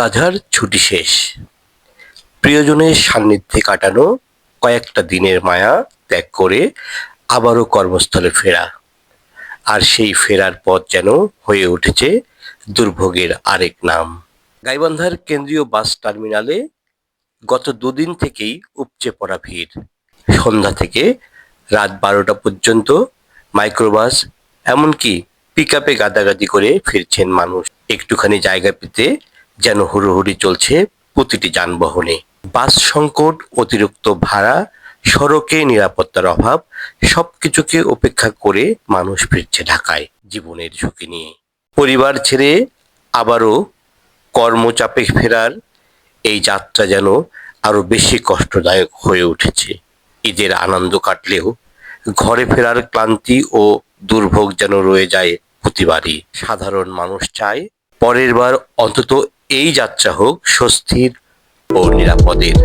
আজহার ছুটি শেষ। প্রিয়জনের সান্নিধ্যে কাটানো কয়েকটা দিনের মায়া ত্যাগ করে আবারও কর্মস্থলে ফেরা। আর সেই ফেরার পথ যেন হয়ে উঠেছে দুর্ভোগের আরেক নাম। গাইবান্ধার কেন্দ্রীয় বাস টার্মিনালে গত দুদিন থেকেই উপচে পড়া ভিড়। সন্ধ্যা থেকে রাত বারোটা পর্যন্ত মাইক্রোবাস, এমনকি পিক আপে গাদাগাদি করে ফিরছেন মানুষ। একটুখানি জায়গা পেতে যেন হুড়োহুড়ি চলছে প্রতিটি যানবাহনে। বাস সংকট, অতিরিক্ত ভাড়া, সড়কে নিরাপত্তার অভাব, সবকিছুকে উপেক্ষা করে মানুষ ফিরছে ঢাকায় জীবনের ঝুঁকি নিয়ে। পরিবার ছেড়ে আবারও কর্মচাপে ফেরার এই যাত্রা যেন আরও বেশি কষ্টদায়ক হয়ে উঠেছে। ঈদের আনন্দ কাটলেও ঘরে ফেরার ক্লান্তি ও দুর্ভোগ যেন রয়ে যায় প্রতিবারই। সাধারণ মানুষ চায় পরের বার অন্তত এই যাত্রা হোক স্বস্তির ও নিরাপদের।